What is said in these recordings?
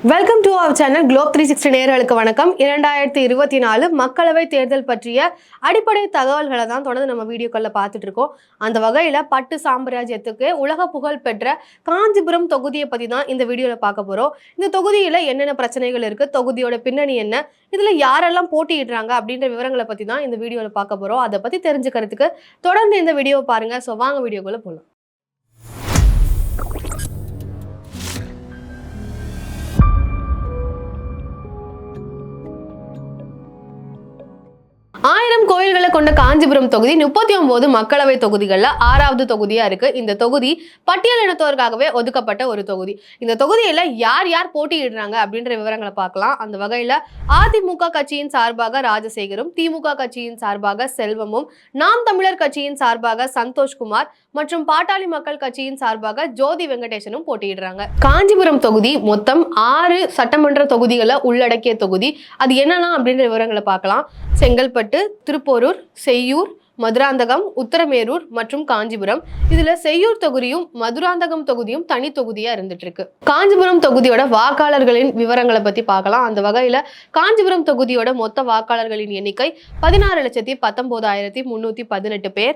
Welcome to our channel globe three sixty நேர்களுக்கு வணக்கம். இரண்டாயிரத்தி இருபத்தி நாலு மக்களவை தேர்தல் பற்றிய அடிப்படை தகவல்களை தான் தொடர்ந்து நம்ம வீடியோக்களில் பார்த்துட்டு இருக்கோம். அந்த வகையில் பட்டு சாம்ராஜ்யத்துக்கு உலக புகழ் பெற்ற காஞ்சிபுரம் தொகுதியை பற்றி தான் இந்த வீடியோவில் பார்க்க போகிறோம் இந்த தொகுதியில் என்னென்ன பிரச்சனைகள் இருக்குது தொகுதியோட பின்னணி என்ன இதில் யாரெல்லாம் போட்டியிடுறாங்க அப்படின்ற விவரங்களை பற்றி தான் இந்த வீடியோவில் பார்க்க போகிறோம் அதை பற்றி தெரிஞ்சுக்கிறதுக்கு தொடர்ந்து இந்த வீடியோவை பாருங்கள் ஸோ வாங்க வீடியோக்குள்ளே போகலாம் ஆயிரம் கொண்ட காஞ்சிபுரம் தொகுதி முப்பத்தி ஒன்பது மக்களவை தொகுதிகளில் ஆறாவது தொகுதியா இருக்கு. இந்த தொகுதி பட்டியலினத்தோருக்காகவே ஒதுக்கப்பட்ட ஒரு தொகுதி. இந்த தொகுதியில யார் யார் போட்டியிடுறாங்க அப்படின்ற விவரங்களை பார்க்கலாம். அந்த வகையில அதிமுக கட்சியின் சார்பாக ராஜசேகரும் திமுக கட்சியின் சார்பாக செல்வமும் நாம் தமிழர் கட்சியின் சார்பாக சந்தோஷ்குமார் மற்றும் பாட்டாளி மக்கள் கட்சியின் சார்பாக ஜோதி வெங்கடேசனும் போட்டியிடுறாங்க. காஞ்சிபுரம் தொகுதி மொத்தம் ஆறு சட்டமன்ற தொகுதிகளை உள்ளடக்கிய தொகுதி. அது என்னன்னா அப்படின்ற விவரங்களை பார்க்கலாம். செங்கல்பட்டு திருப்போரூர் செய்யூர் மதுராந்தகம் உத்தரமேரூர் மற்றும் காஞ்சிபுரம். இதுல செய்யூர் தொகுதியும் மதுராந்தகம் தொகுதியும் தனி தொகுதியா இருந்துட்டு இருக்கு காஞ்சிபுரம் தொகுதியோட வாக்காளர்களின் விவரங்களை பத்தி பார்க்கலாம். அந்த வகையில காஞ்சிபுரம் தொகுதியோட மொத்த வாக்காளர்களின் எண்ணிக்கை பதினாறு லட்சத்தி பத்தொன்பதாயிரத்தி முன்னூத்தி பதினெட்டு பேர்.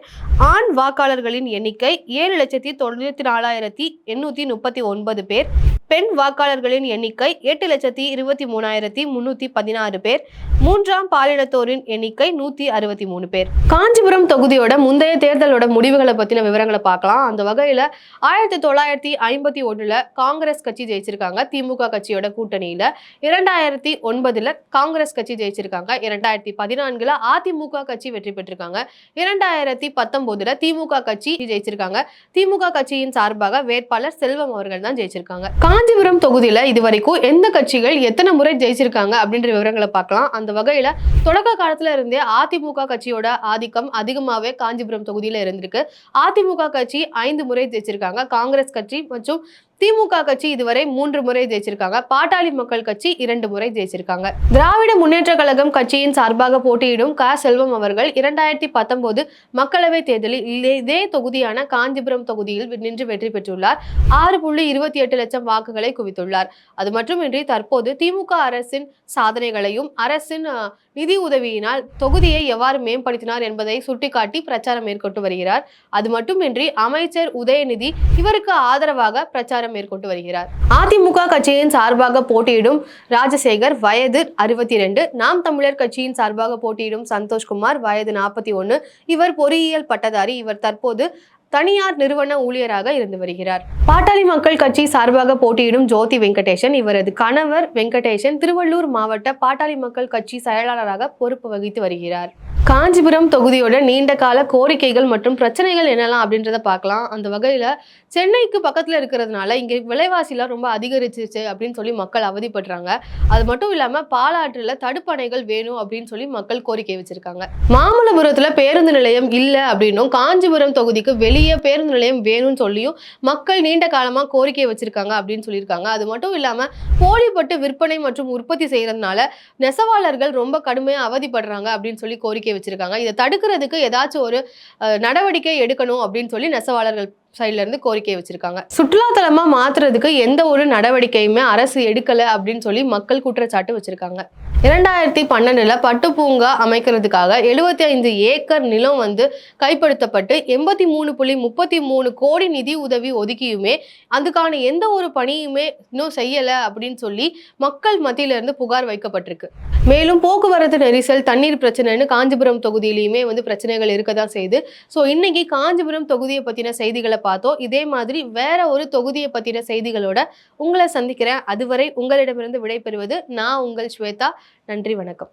ஆண் வாக்காளர்களின் எண்ணிக்கை ஏழு லட்சத்தி தொண்ணூத்தி நாலாயிரத்தி எண்ணூத்தி முப்பத்தி ஒன்பது பேர். பெண் வாக்காளர்களின் எண்ணிக்கை எட்டு லட்சத்தி இருபத்தி மூணாயிரத்தி முன்னூத்தி பதினாறு பேர். மூன்றாம் பாலினத்தோரின் எண்ணிக்கை நூத்தி அறுபத்தி மூணு பேர். காஞ்சிபுரம் தொகுதியோட முந்தைய தேர்தலோட முடிவுகளை பத்தின விவரங்களை பார்க்கலாம். அந்த வகையில ஆயிரத்தி தொள்ளாயிரத்தி ஐம்பத்தி ஒண்ணுல காங்கிரஸ் கட்சி ஜெயிச்சிருக்காங்க. திமுக கட்சியோட கூட்டணியில இரண்டாயிரத்தி ஒன்பதுல காங்கிரஸ் கட்சி ஜெயிச்சிருக்காங்க. இரண்டாயிரத்தி பதினான்குல அதிமுக கட்சி வெற்றி பெற்றிருக்காங்க. இரண்டாயிரத்தி பத்தொன்பதுல திமுக கட்சி ஜெயிச்சிருக்காங்க. திமுக கட்சியின் சார்பாக வேட்பாளர் செல்வம் அவர்கள் தான் ஜெயிச்சிருக்காங்க. காஞ்சிபுரம் தொகுதியில இதுவரைக்கும் எந்த கட்சிகள் எத்தனை முறை ஜெயிச்சிருக்காங்க அப்படின்ற விவரங்களை பார்க்கலாம். அந்த வகையில தொடக்க காலத்துல இருந்தே அதிமுக கட்சியோட ஆதிக்கம் அதிகமாவே காஞ்சிபுரம் தொகுதியில இருந்திருக்கு. அதிமுக கட்சி ஐந்து முறை ஜெயிச்சிருக்காங்க. காங்கிரஸ் கட்சி மற்றும் திமுக கட்சி இதுவரை மூன்று முறை ஜெயிச்சிருக்காங்க. பாட்டாளி மக்கள் கட்சி இரண்டு முறை ஜெயிச்சிருக்காங்க. திராவிட முன்னேற்ற கழகம் கட்சியின் சார்பாக போட்டியிடும் க. செல்வம் அவர்கள் இரண்டாயிரத்தி பத்தொன்பது மக்களவை தேர்தலில் இதே- இதே தொகுதியான காஞ்சிபுரம் தொகுதியில் நின்று வெற்றி பெற்றுள்ளார். ஆறு புள்ளி இருபத்தி எட்டு லட்சம் வாக்குகளை குவித்துள்ளார். அது மட்டுமின்றி தற்போது திமுக அரசின் சாதனைகளையும் அரசின் நிதி உதவியினால் தொகுதியை எவ்வாறு மேம்படுத்தினார் என்பதை சுட்டிக்காட்டி பிரச்சாரம் மேற்கொண்டு வருகிறார். அது மட்டுமின்றி அமைச்சர் உதயநிதி இவருக்கு ஆதரவாக பிரச்சாரம் மேற்கொண்டு வருகிறார். அதிமுக கட்சியின் சார்பாக போட்டியிடும் ராஜசேகர் வயது அறுபத்தி ரெண்டு நாம் தமிழர் கட்சியின் சார்பாக போட்டியிடும் சந்தோஷ்குமார் வயது நாற்பத்தி ஒன்று இவர் பொறியியல் பட்டதாரி. இவர் தற்போது தனியார் நிறுவன ஊழியராக இருந்து வருகிறார். பாட்டாளி மக்கள் கட்சி சார்பாக போட்டியிடும் ஜோதி வெங்கடேசன் இவரது கணவர் வெங்கடேசன் திருவள்ளூர் மாவட்ட பாட்டாளி மக்கள் கட்சி செயலாளராக பொறுப்பு வகித்து வருகிறார். காஞ்சிபுரம் தொகுதியோட நீண்ட கால கோரிக்கைகள் மற்றும் பிரச்சனைகள் என்னெல்லாம் அப்படின்றத பார்க்கலாம். அந்த வகையில சென்னைக்கு பக்கத்துல இருக்கிறதுனால இங்க விலைவாசிலாம் ரொம்ப அதிகரிச்சிருச்சு அப்படின்னு சொல்லி மக்கள் அவதிப்படுறாங்க. அது மட்டும் இல்லாம பாலாற்றுல தடுப்பணைகள் வேணும் அப்படின்னு சொல்லி மக்கள் கோரிக்கை வச்சிருக்காங்க. மாமல்லபுரத்துல பேருந்து நிலையம் இல்லை அப்படின்னும் காஞ்சிபுரம் தொகுதிக்கு வெளியே பேருந்து நிலையம் வேணும்னு சொல்லியும் மக்கள் நீண்ட காலமாக கோரிக்கை வச்சிருக்காங்க அப்படின்னு சொல்லியிருக்காங்க. அது மட்டும் இல்லாமல் போலிப்பட்டு விற்பனை மற்றும் உற்பத்தி செய்கிறதுனால நெசவாளர்கள் ரொம்ப கடுமையாக அவதிப்படுறாங்க அப்படின்னு சொல்லி கோரிக்கை வச்சிருக்காங்க. இதை தடுக்கிறதுக்கு ஏதாச்சும் ஒரு நடவடிக்கை எடுக்கணும் அப்படின்னு சொல்லி நெசவாளர்கள் சைட்ல இருந்து கோரிக்கை வச்சிருக்காங்க. சுற்றுலாத்தலமா மாத்துறதுக்கு எந்த ஒரு நடவடிக்கையுமே அரசு எடுக்கல அப்படின்னு சொல்லி மக்கள் குற்றச்சாட்டு வச்சிருக்காங்க. இரண்டாயிரத்தி பன்னெண்டுல பட்டு பூங்கா அமைக்கிறதுக்காக எழுபத்தி ஐந்து ஏக்கர் நிலம் வந்து கைப்படுத்தப்பட்டு எண்பத்தி மூணு புள்ளி முப்பத்தி மூணு கோடி நிதி உதவி ஒதுக்கியுமே அதுக்கான எந்த ஒரு பணியுமே இன்னும் செய்யலை அப்படின்னு சொல்லி மக்கள் மத்தியிலிருந்து புகார் வைக்கப்பட்டிருக்கு. மேலும் போக்குவரத்து நெரிசல் தண்ணீர் பிரச்சனைன்னு காஞ்சிபுரம் தொகுதியிலையுமே வந்து பிரச்சனைகள் இருக்க தான் செய்யுது ஸோ இன்னைக்கு காஞ்சிபுரம் தொகுதியை பற்றின செய்திகளை பார்த்தோம். இதே மாதிரி வேற ஒரு தொகுதியை பற்றின செய்திகளோட உங்களை சந்திக்கிறேன். அதுவரை உங்களிடமிருந்து விடைபெறுவது நான் உங்கள் ஸ்வேதா. நன்றி வணக்கம்.